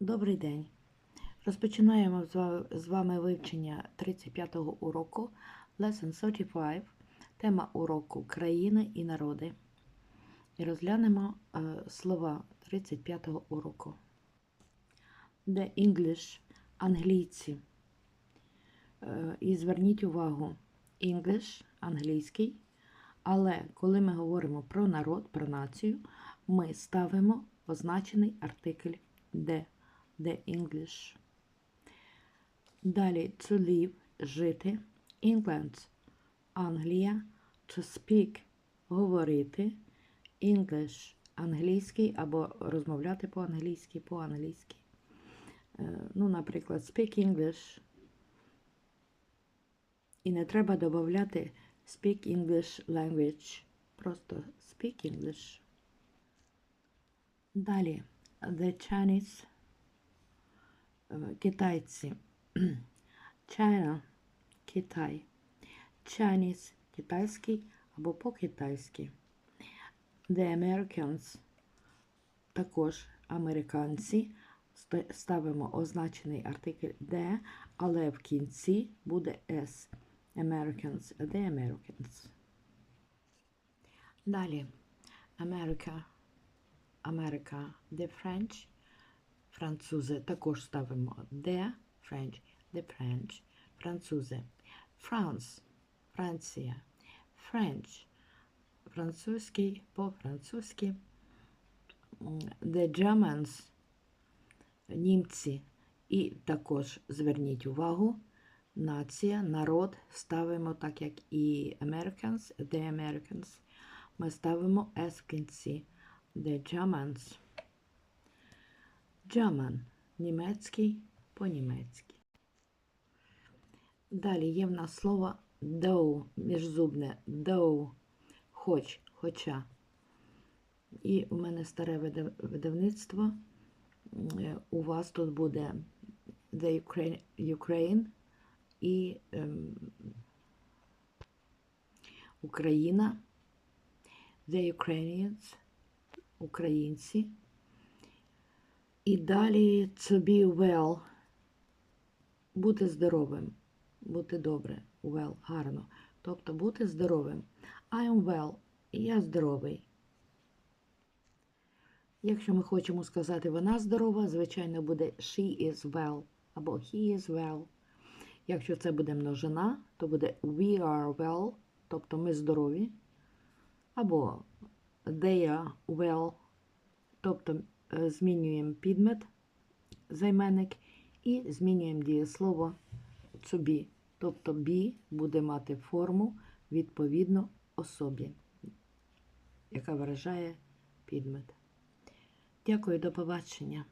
Добрий день. Розпочинаємо з вами вивчення 35-го уроку Lesson 35, тема уроку країни і народи. І розглянемо е, слова 35-го уроку. The English англійці. Е, і зверніть увагу, English англійський. Але коли ми говоримо про народ, про націю, ми ставимо означений артикль де. The English. Далі to live жити. England Англія. To speak говорити. English англійський або розмовляти по-англійськи, по-англійськи. Е, Ну, наприклад, speak English. І не треба додати speak English language. Просто speak English. Далі. The Chinese китайці. China Китай. Chinese китайський або по-китайськи. The Americans також американці. Ставимо означений артикль де, але в кінці буде S. Americans, the Americans. Далі. America, Америка, the French. Французи також ставимо the French, the French, французи. France, Франція. French, французький, по-французьки. The Germans, німці. І також зверніть увагу, нація, народ ставимо так, як і Americans, the Americans. Ми ставимо S в кінці. The Germans. German – німецький по-німецьки. Далі є в нас слово though, міжзубне though, хоч, хоча. І у мене старе видавництво. Е, У вас тут буде the Ukraine, Ukraine і ем, Україна, the Ukrainians, українці. І далі to be well. Бути здоровим. Бути добре. Well, гарно. Тобто бути здоровим. I am well. Я здоровий. Якщо ми хочемо сказати вона здорова, звичайно, буде she is well або he is well. Якщо це буде множина, то буде we are well, тобто ми здорові. Або they are well, тобто змінюємо підмет, займенник, і змінюємо дієслово to be. Тобто be буде мати форму відповідно особі, яка виражає підмет. Дякую, до побачення.